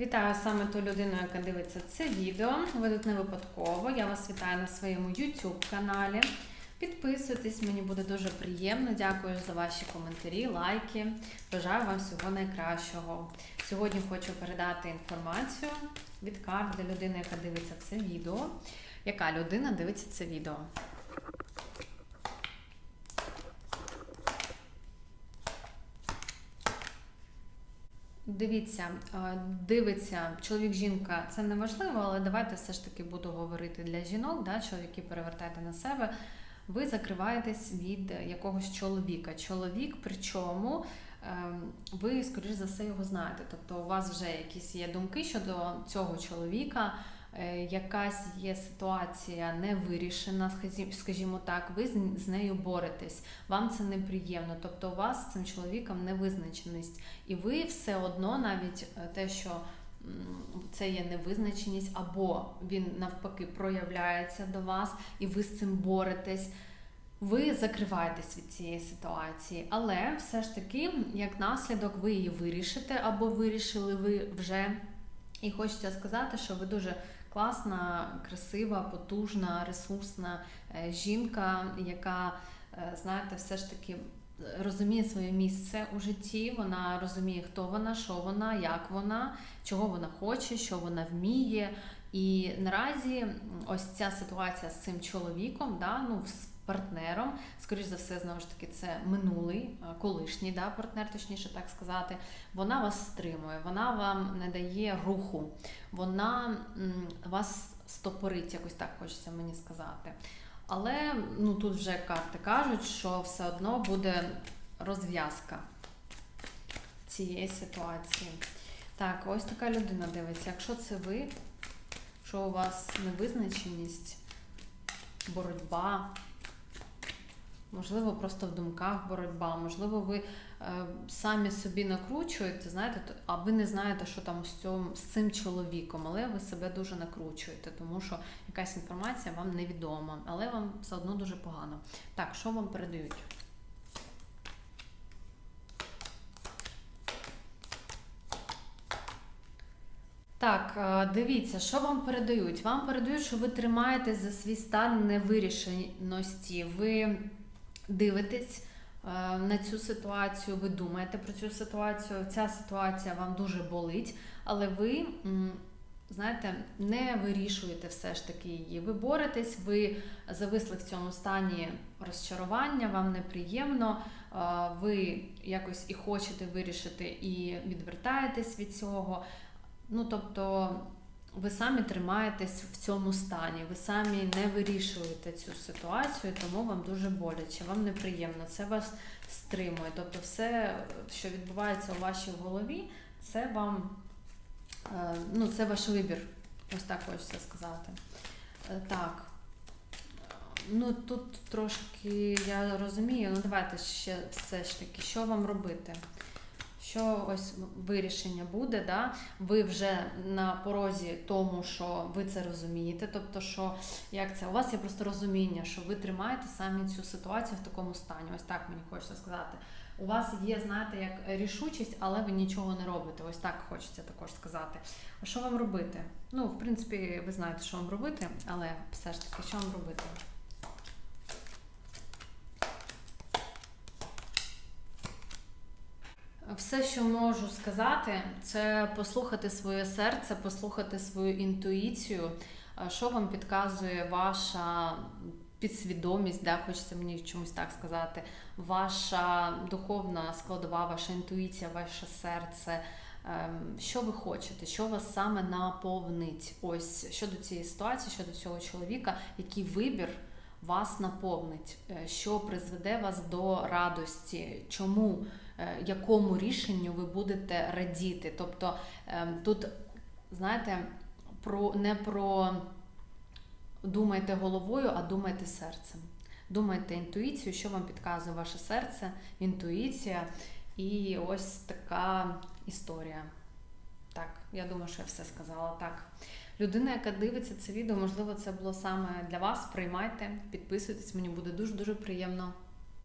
Вітаю саме ту людину, яка дивиться це відео. Ви тут не випадково. Я вас вітаю на своєму YouTube каналі. Підписуйтесь, мені буде дуже приємно. Дякую за ваші коментарі, лайки. Бажаю вам всього найкращого. Сьогодні хочу передати інформацію від карт для людини, яка дивиться це відео. Яка людина дивиться це відео? Дивіться, е, дивиться чоловік, жінка, це не важливо, але давайте все ж таки буду говорити для жінок, да, чоловіки перевертайте на себе. Ви закриваєтесь від якогось чоловіка. Чоловік, причому ем, ви, скоріш за все, його знаєте. Тобто, у вас вже якісь є думки щодо цього чоловіка, якась є ситуація не вирішена, скажімо так, ви з- з нею боретесь. Вам це неприємно. Тобто, у вас з цим чоловіком невизначеність. І ви все одно, навіть е, те, що це є невизначеність, або він навпаки проявляється до вас, і ви з цим боретесь. Ви закриваєтесь від цієї ситуації, але все ж таки, як наслідок, ви її вирішите, або вирішили ви вже. І хочеться сказати, що ви дуже класна, красива, потужна, ресурсна е, жінка, яка, е, знаєте, все ж таки розуміє своє місце у житті. Вона розуміє, хто вона, що вона, як вона, чого вона хоче, що вона вміє. І наразі ось ця ситуація з цим чоловіком, да, ну, партнером, скоріш за все, знову ж таки, це минулий, е, колишній да, партнер, точніше так сказати. Вона вас стримує, вона вам не дає руху, вона вас стопорить, якось так хочеться мені сказати. Але ну, тут вже карти кажуть, що все одно буде розв'язка цієї ситуації. Так, ось така людина дивиться. Якщо це ви, що у вас невизначеність, боротьба, можливо, просто в думках боротьба, можливо, ви е, самі собі накручуєте, знаєте, а ви не знаєте, що там з, цьому, з цим чоловіком, але ви себе дуже накручуєте, тому що якась інформація вам невідома, але вам все одно дуже погано. Так, що вам передають? Так, е, дивіться, що вам передають? Вам передають, що ви тримаєтесь за свій стан невирішеності. Ви дивитесь е, на цю ситуацію, ви думаєте про цю ситуацію. Ця ситуація вам дуже болить, але ви, знаєте, не вирішуєте все ж таки її. Ви боретесь, ви зависли в цьому стані розчарування, вам неприємно, е, ви якось і хочете вирішити, і відвертаєтесь від цього. Ну, тобто, ви самі тримаєтесь в цьому стані, ви самі не вирішуєте цю ситуацію, тому вам дуже боляче, вам неприємно, це вас стримує. Тобто, все, що відбувається у вашій голові, це вам е, ну, це ваш вибір. Ось так хочеться сказати. Е, Так. Ну тут трошки я розумію, ну давайте ще все ж таки, що вам робити? Що ось вирішення буде, да? ви вже на порозі тому, що ви це розумієте. Тобто, що як це? У вас є просто розуміння, що ви тримаєте самі цю ситуацію в такому стані. Ось так мені хочеться сказати. У вас є, знаєте, як рішучість, але ви нічого не робите. Ось так хочеться також сказати. А що вам робити? Ну, в принципі, ви знаєте, що вам робити, але все ж таки, що вам робити? Все, що можу сказати, це послухати своє серце, послухати свою інтуїцію, що вам підказує ваша підсвідомість, да, хочеться мені чомусь так сказати, ваша духовна складова, ваша інтуїція, ваше серце. Ем, Що ви хочете, що вас саме наповнить? Ось щодо цієї ситуації, щодо цього чоловіка, який вибір вас наповнить, Е, що призведе вас до радості, чому, е, якому рішенню ви будете радіти. Тобто ем, тут, знаєте, про не про думайте головою, а думайте серцем. Думайте інтуїцію, що вам підказує ваше серце, інтуїція. І ось така історія. Так, я думаю, що я все сказала. Так. Людина, яка дивиться це відео, можливо, це було саме для вас. Приймайте, підписуйтесь, мені буде дуже-дуже приємно.